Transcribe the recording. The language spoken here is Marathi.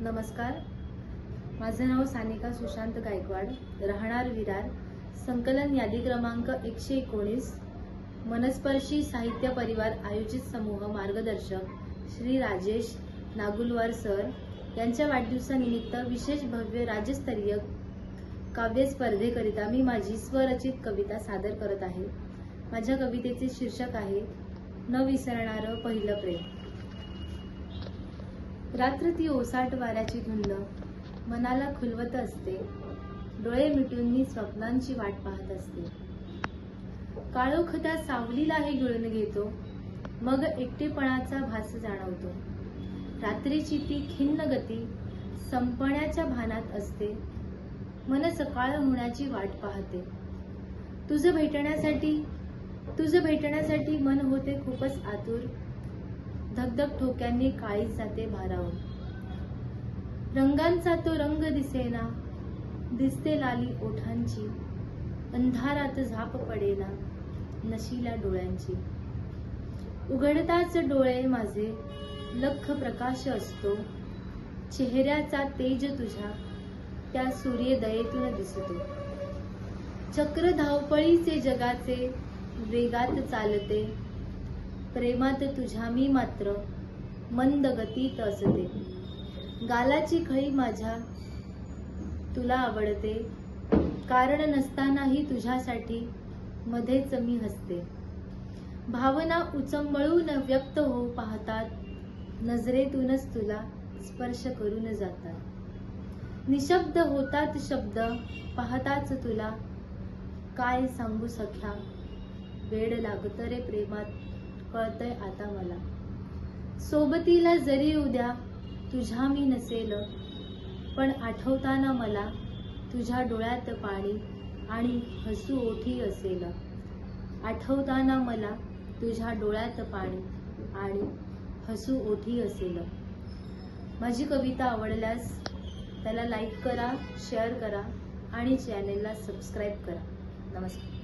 नमस्कार. माझं नाव सानिका सुशांत गायकवाड राहणार विरार संकलन यादी क्रमांक एकशे एकोणीस मनस्पर्शी साहित्य परिवार आयोजित समूह मार्गदर्शक श्री राजेश नागुलवार सर यांच्या वाढदिवसानिमित्त विशेष भव्य राज्यस्तरीय काव्य स्पर्धेकरिता मी माझी स्वरचित कविता सादर करत आहे. माझ्या कवितेचे शीर्षक आहे न विसरणारं पहिलं प्रेम. रात्र ती ओसाट वाऱ्याची धुंद. मनाला खुलवत असते. डोळे मिटून मी स्वप्नांची वाट पाहत असते. काळोखता सावलीला हे गिळून घेतो. मग एकटेपणाचा भास जाणवतो. रात्रीची ती खिन्न गती संपण्याच्या भानात असते. मन सकाळ होण्याची वाट पाहते. तुझं भेटण्यासाठी तुझं भेटण्यासाठी मन होते खूपच आतुर. धगधग ठोक्यांनी काळी जाते भारावून रंगांचा तो रंग दिसेना दिसते लाली ओठांची अंधारात झाप पडेना नशीला डोळ्यांची. उघडताच डोळे माझे लख प्रकाश असतो. चेहऱ्याचा तेज तुझ्या त्या सूर्यदयेतून दिसतो. चक्र धावपळीचे जगाचे वेगात चालते. प्रेमात तुझ्या मी मात्र मंद गतीत असते. गालाची खळी माझ्या तुला आवडते. कारण नसतानाही तुझ्यासाठी मध्येच मी हसते. भावना उचंबळून व्यक्त होऊ पाहतात. नजरेतूनच तुला स्पर्श करून जातात. निशब्द होतात शब्द पाहताच तुला काय सांगू सख्या? वेळ लागत रे प्रेमात. कळतंय आता मला. सोबतीला जरी उद्या तुझ्या मी नसेल पण आठवताना मला तुझ्या डोळ्यात पाणी आणि हसू ओठी असेल. आठवताना मला तुझ्या डोळ्यात पाणी आणि हसू ओठी असेल. माझी कविता आवडल्यास त्याला लाईक करा शेअर करा आणि चॅनेलला सबस्क्राईब करा. नमस्कार.